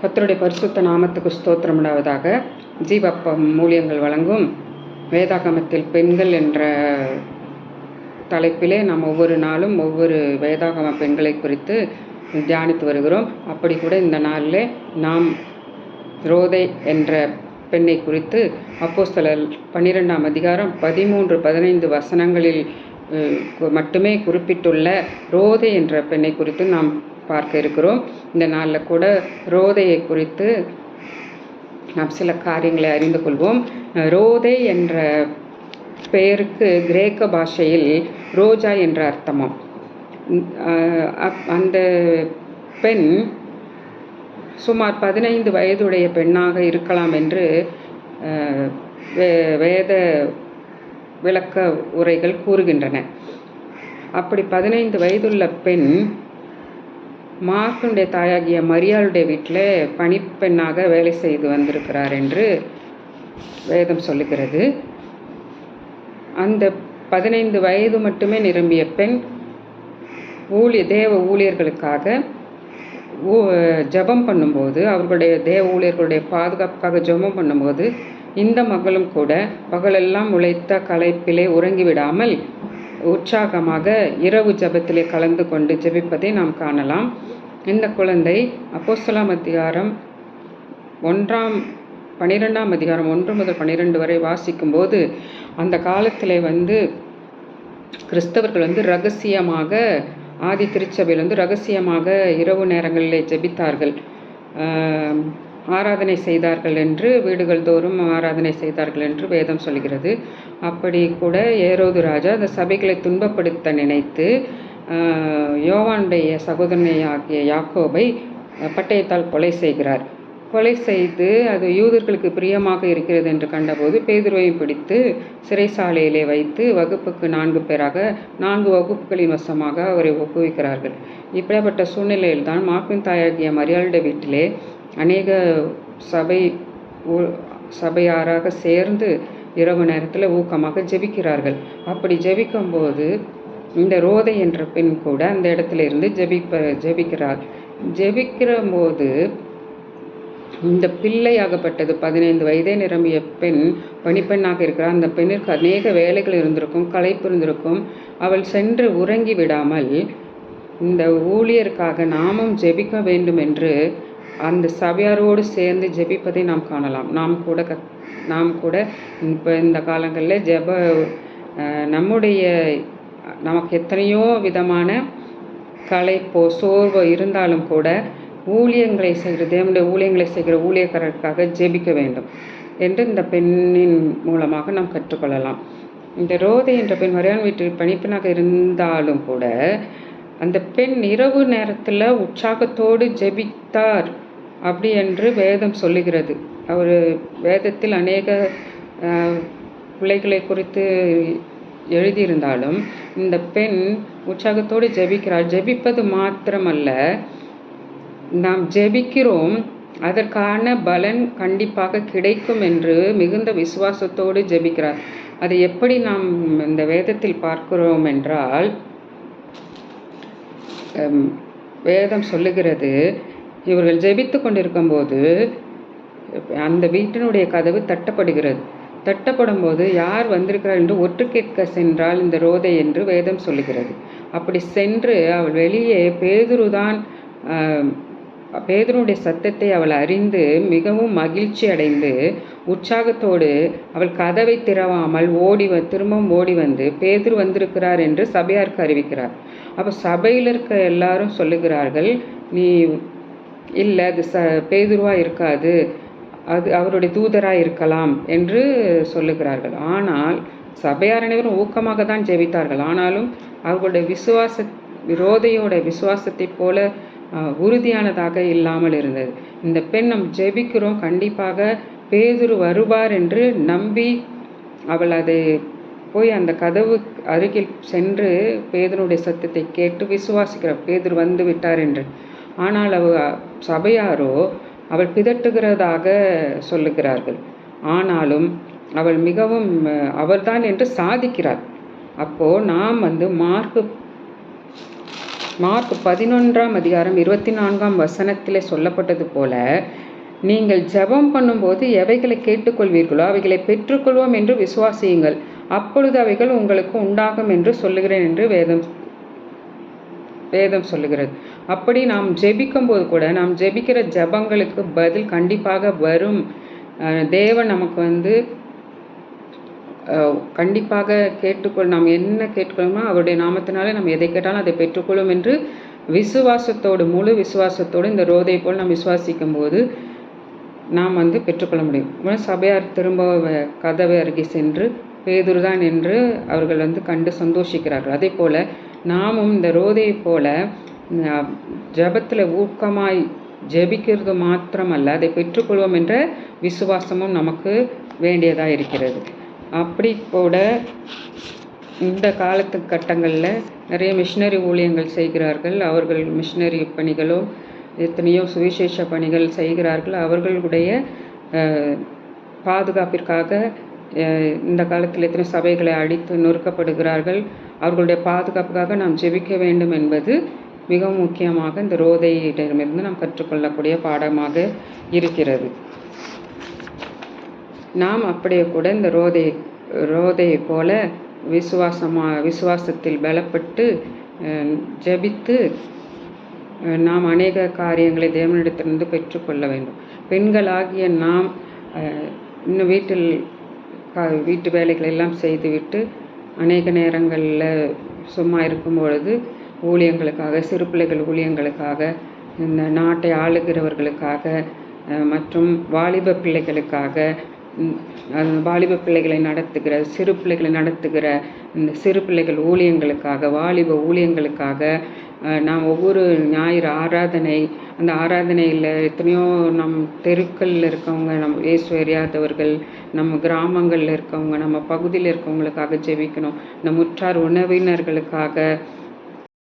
கத்தருடைய பரிசுத்த நாமத்துக்கு ஸ்தோத்திரம் உண்டாவதாக ஜீவப்பம் மூலியங்கள் வழங்கும் வேதாகமத்தில் பெண்கள் என்ற தலைப்பிலே நாம் ஒவ்வொரு நாளும் ஒவ்வொரு வேதாகம பெண்களை குறித்து தியானித்து வருகிறோம். அப்படி கூட இந்த நாளில் நாம் ரோதை என்ற பெண்ணை குறித்து அப்போஸ்தலர் பன்னிரெண்டாம் அதிகாரம் பதிமூன்று பதினைந்து வசனங்களில் மட்டுமே குறிப்பிட்டுள்ள ரோதை என்ற பெண்ணை குறித்து நாம் பார்க்க இருக்கிறோம். இந்த நாளில் கூட ரோதையை குறித்து நாம் சில காரியங்களை அறிந்து கொள்வோம். ரோதை என்ற பெயருக்கு கிரேக்க பாஷையில் ரோஜா என்ற அர்த்தமாம். அப்- அந்த பெண் சுமார் பதினைந்து வயதுடைய பெண்ணாக இருக்கலாம் என்று வே- வேத விளக்க உரைகள் கூறுகின்றன. அப்படி பதினைந்து வயதுள்ள பெண் மார்த்துடைய தாயாகிய மரியாளுடைய வீட்டில் பணிப்பெண்ணாக வேலை செய்து வந்திருக்கிறார் என்று வேதம் சொல்லுகிறது. அந்த பதினைந்து வயது மட்டுமே நிரம்பிய பெண் ஊழிய தேவ ஊழியர்களுக்காக ஊ- ஜெபம் பண்ணும்போது அவர்களுடைய தேவ ஊழியர்களுடைய பாதுகாப்புக்காக ஜெபம் பண்ணும்போது இந்த மகளும் கூட பகலெல்லாம் உழைத்த களைப்பிலே உறங்கிவிடாமல் உற்சாகமாக இரவு ஜபத்திலே கலந்து கொண்டு ஜெபிப்பதை நாம் காணலாம். இந்த குழந்தை அப்போஸ்தலாம் அதிகாரம் ஒன்றாம் பன்னிரெண்டாம் அதிகாரம் ஒன்று முதல் பன்னிரெண்டு வரை வாசிக்கும்போது அந்த காலத்தில் வந்து கிறிஸ்தவர்கள் வந்து ரகசியமாக ஆதி திருச்சபையில் வந்து ரகசியமாக இரவு நேரங்களில் ஜெபித்தார்கள். ஆராதனை செய்தார்கள் என்று வீடுகள் தோறும் ஆராதனை செய்தார்கள் என்று வேதம் சொல்கிறது. அப்படி கூட ஏரோது ராஜா அந்த சபைகளை துன்பப்படுத்த நினைத்து யோவானுடைய சகோதரனை ஆகிய யாக்கோபை பட்டயத்தால் கொலை செய்கிறார். கொலை செய்து அது யூதர்களுக்கு பிரியமாக இருக்கிறது என்று கண்டபோது பேதுருவையும் பிடித்து சிறைசாலையிலே வைத்து வகுப்புக்கு நான்கு பேராக நான்கு வகுப்புகளின் வசமாக அவரை ஒப்புவிக்கிறார்கள். இப்படிப்பட்ட சூழ்நிலையில் தான் தாயாகிய மரியாளுடைய வீட்டிலே அநேக சபை சபையாராக சேர்ந்து இரவு நேரத்தில் ஊக்கமாக ஜெபிக்கிறார்கள். அப்படி ஜெபிக்கும்போது இந்த ரோதை என்ற பெண் கூட அந்த இடத்துல இருந்து ஜெபிப்ப ஜெபிக்கிறார். ஜெபிக்கிற போது இந்த பிள்ளையாகப்பட்டது பதினைந்து வயதே நிரம்பிய பெண் பணிப்பெண்ணாக இருக்கிறார். அந்த பெண்ணிற்கு அநேக வேலைகள் இருந்திருக்கும் களைப்பு இருந்திருக்கும். அவள் சென்று உறங்கி விடாமல் இந்த ஊழியருக்காக நாமும் ஜெபிக்க வேண்டும் என்று அந்த சபையாரோடு சேர்ந்து ஜெபிப்பதை நாம் காணலாம். நாம் கூட க நாம் கூட இப்போ இந்த காலங்களில் ஜெப நம்முடைய நமக்கு எத்தனையோ விதமான களைப்போ சோர்வோ இருந்தாலும் கூட ஊழியங்களை செய்கிற தேவனுடைய ஊழியங்களை செய்கிற ஊழியக்காரருக்காக ஜெபிக்க வேண்டும் என்று இந்த பெண்ணின் மூலமாக நாம் கற்றுக்கொள்ளலாம். இந்த ரோதை என்ற பெண் வரையான் வீட்டில் பணிப்பெண்ணாக இருந்தாலும் கூட அந்த பெண் இரவு நேரத்தில் உற்சாகத்தோடு ஜெபித்தார். அப்படி என்று வேதம் சொல்லுகிறது. அவர் வேதத்தில் அநேக பிள்ளைகளை குறித்து எழுதியிருந்தாலும் இந்த பெண் உற்சாகத்தோடு ஜெபிக்கிறாள். ஜெபிப்பது மாத்திரமல்ல நாம் ஜெபிக்கிறோம் அதற்கான பலன் கண்டிப்பாக கிடைக்கும் என்று மிகுந்த விசுவாசத்தோடு ஜெபிக்கிறார். அதை எப்படி நாம் இந்த வேதத்தில் பார்க்கிறோம் என்றால் வேதம் சொல்லுகிறது இவர்கள் ஜெபித்து கொண்டிருக்கும்போது அந்த வீட்டினுடைய கதவு தட்டப்படுகிறது. தட்டப்படும் போது யார் வந்திருக்கிறார் என்று ஒற்று கேட்க சென்றால் இந்த ரோதை என்று வேதம் சொல்லுகிறது. அப்படி சென்று அவள் வெளியே பேதுருதான் ஆஹ், பேதுருடைய சத்தத்தை அவள் அறிந்து மிகவும் மகிழ்ச்சி அடைந்து உற்சாகத்தோடு அவள் கதவை திறவாமல் ஓடி வ திரும்பவும் ஓடி வந்து பேதுரு வந்திருக்கிறார் என்று சபையாருக்கு அறிவிக்கிறார். அப்போ சபையில் இருக்க எல்லாரும் சொல்லுகிறார்கள் நீ இல்லை அது ச பேதுருவாக இருக்காது. அது அவருடைய தூதராக இருக்கலாம் என்று சொல்லுகிறார்கள். ஆனால் சபையார் அனைவரும் ஊக்கமாக தான் ஜெபித்தார்கள். ஆனாலும் அவர்களுடைய விசுவாச விரோதையோட விசுவாசத்தைப் போல உறுதியானதாக இல்லாமல் இருந்தது. இந்த பெண் நம் ஜெபிக்கிறோம். கண்டிப்பாக பேதுரு வருவார் என்று நம்பி அவள் அதை போய் அந்த கதவு அருகில் சென்று பேதனுடைய சத்தத்தை கேட்டு விசுவாசிக்கிறார் பேதுரு வந்து விட்டார் என்று ஆனால் அவ சபையாரோ அவள் பிதட்டுகிறதாக சொல்லுகிறார்கள். ஆனாலும் அவள் மிகவும் அவர்தான் என்று சாதிக்கிறார். அப்போ நாம் வந்து மார்க்கு மார்க் பதினொன்றாம் அதிகாரம் இருபத்தி நான்காம் வசனத்திலே சொல்லப்பட்டது போல நீங்கள் ஜெபம் பண்ணும்போது எவைகளை கேட்டுக்கொள்வீர்களோ அவைகளை பெற்றுக்கொள்வோம் என்று விசுவாசியுங்கள். அப்பொழுது அவைகள் உங்களுக்கு உண்டாகும் என்று சொல்லுகிறேன் என்று வேதம் வேதம் சொல்லுகிறது. அப்படி நாம் ஜெபிக்கும்போது கூட நாம் ஜெபிக்கிற ஜெபங்களுக்கு பதில் கண்டிப்பாக வரும். தேவன் நமக்கு வந்து கண்டிப்பாக கேட்டுக்கொள் நாம் என்ன கேட்டுக்கொள்ளுமோ அவருடைய நாமத்தினாலே நம்ம எதை கேட்டாலும் அதை பெற்றுக்கொள்ளும் என்று விசுவாசத்தோடு முழு விசுவாசத்தோடு இந்த ரோதை போல் நாம் விசுவாசிக்கும் போது நாம் வந்து பெற்றுக்கொள்ள முடியும். சபையார் திரும்ப கதவை அருகே சென்று பேதுருதான் என்று அவர்கள் வந்து கண்டு சந்தோஷிக்கிறார்கள். அதே போல் நாமும் இந்த ரோதையை போல ஜபத்தில் ஊக்கமாய் ஜெபிக்கிறது மாத்திரமல்ல அதை பெற்றுக்கொள்வோம் என்ற விசுவாசமும் நமக்கு வேண்டியதாக இருக்கிறது. அப்படி கூட இந்த காலத்து கட்டங்களில் நிறைய மிஷினரி ஊழியங்கள் செய்கிறார்கள். அவர்கள் மிஷினரி பணிகளோ எத்தனையோ சுவிசேஷ பணிகள் செய்கிறார்கள். அவர்களுடைய பாதுகாப்பிற்காக இந்த காலத்தில் எத்தனை சபைகளை அடித்து நொறுக்கப்படுகிறார்கள். அவர்களுடைய பாதுகாப்புக்காக நாம் ஜெபிக்க வேண்டும் என்பது மிகவும் முக்கியமாக இந்த ரோதையிடமிருந்து நாம் கற்றுக்கொள்ளக்கூடிய பாடமாக இருக்கிறது. நாம் அப்படியே கூட இந்த ரோதை ரோதையை போல விசுவாசமாக விசுவாசத்தில் பலப்பட்டு ஜபித்து நாம் அநேக காரியங்களை தேவனிடத்திலிருந்து பெற்றுக்கொள்ள வேண்டும். பெண்களாகிய நாம் இன்னும் வீட்டில் வீட்டு வேலைகளை எல்லாம் செய்துவிட்டு அநேக நேரங்களில் சும்மா இருக்கும் பொழுது ஊழியங்களுக்காக சிறு பிள்ளைகள் ஊழியங்களுக்காக இந்த நாட்டை ஆளுகிறவர்களுக்காக மற்றும் வாலிப பிள்ளைகளுக்காக வாலிப பிள்ளைகளை நடத்துகிற சிறு பிள்ளைகளை நடத்துகிற இந்த சிறு பிள்ளைகள் ஊழியங்களுக்காக வாலிப ஊழியங்களுக்காக நாம் ஒவ்வொரு ஞாயிறு ஆராதனை அந்த ஆராதனையில் எத்தனையோ நம் தெருக்களில் இருக்கவங்க நம் இயேசு அறியாதவர்கள் நம்ம கிராமங்களில் இருக்கவங்க நம்ம பகுதியில் இருக்கவங்களுக்காக ஜெபிக்கணும். இந்த முற்றார் உறவினர்களுக்காக